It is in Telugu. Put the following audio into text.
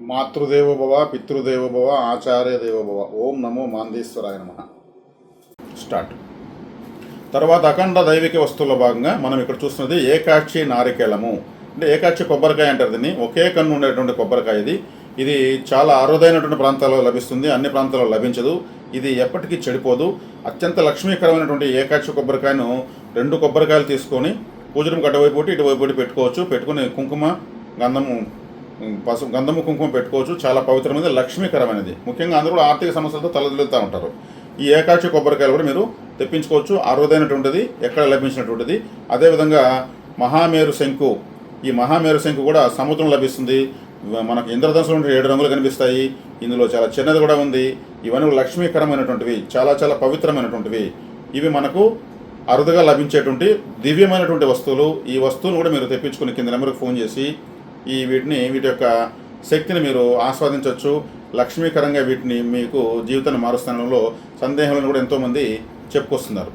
మాతృదేవోభవ పితృదేవోభవ ఆచార్య దేవోభవ ఓం నమో మాందేశ్వరాయ నమ. స్టార్ట్. తర్వాత అఖండ దైవిక వస్తువుల భాగంగా మనం ఇక్కడ చూస్తున్నది ఏకాక్షి నారికేళము. అంటే ఏకాక్షి కొబ్బరికాయ అంటారు దీన్ని. ఒకే కన్ను ఉండేటువంటి కొబ్బరికాయ ఇది. ఇది చాలా అరుదైనటువంటి ప్రాంతాల్లో లభిస్తుంది. అన్ని ప్రాంతాల్లో లభించదు. ఇది ఎప్పటికీ చెడిపోదు. అత్యంత లక్ష్మీకరమైనటువంటి ఏకాక్షి కొబ్బరికాయను రెండు కొబ్బరికాయలు తీసుకొని పూజరం గడ్డవైపు ఇటువైపు పెట్టుకోవచ్చు. పెట్టుకుని కుంకుమ గంధము పసుపు గంధము కుంకుమ పెట్టుకోవచ్చు. చాలా పవిత్రమైనది లక్ష్మీకరమైనది. ముఖ్యంగా అందరూ కూడా ఆర్థిక సమస్యలతో తలదిల్లుతూ ఉంటారు. ఈ ఏకాక్షి కొబ్బరికాయలు కూడా మీరు తెప్పించుకోవచ్చు. అరుదైనటువంటిది ఎక్కడ లభించినటువంటిది. అదేవిధంగా మహామేరు శంకు. ఈ మహామేరు శంకు కూడా సముద్రం లభిస్తుంది. మనకు ఇంద్రధనుసులో ఏడు రంగులు కనిపిస్తాయి. ఇందులో చాలా చిన్నది కూడా ఉంది. ఇవన్నీ లక్ష్మీకరమైనటువంటివి చాలా చాలా పవిత్రమైనటువంటివి. ఇవి మనకు అరుదుగా లభించేటువంటి దివ్యమైనటువంటి వస్తువులు. ఈ వస్తువులు కూడా మీరు తెప్పించుకుని కింద నెంబర్కి ఫోన్ చేసి ఈ వీటిని వీటి యొక్క శక్తిని మీరు ఆస్వాదించవచ్చు. లక్ష్మీకరంగా వీటిని మీకు జీవితాన్ని మారుస్తానంలో సందేహాలను కూడా ఎంతోమంది చెప్పుకొస్తున్నారు.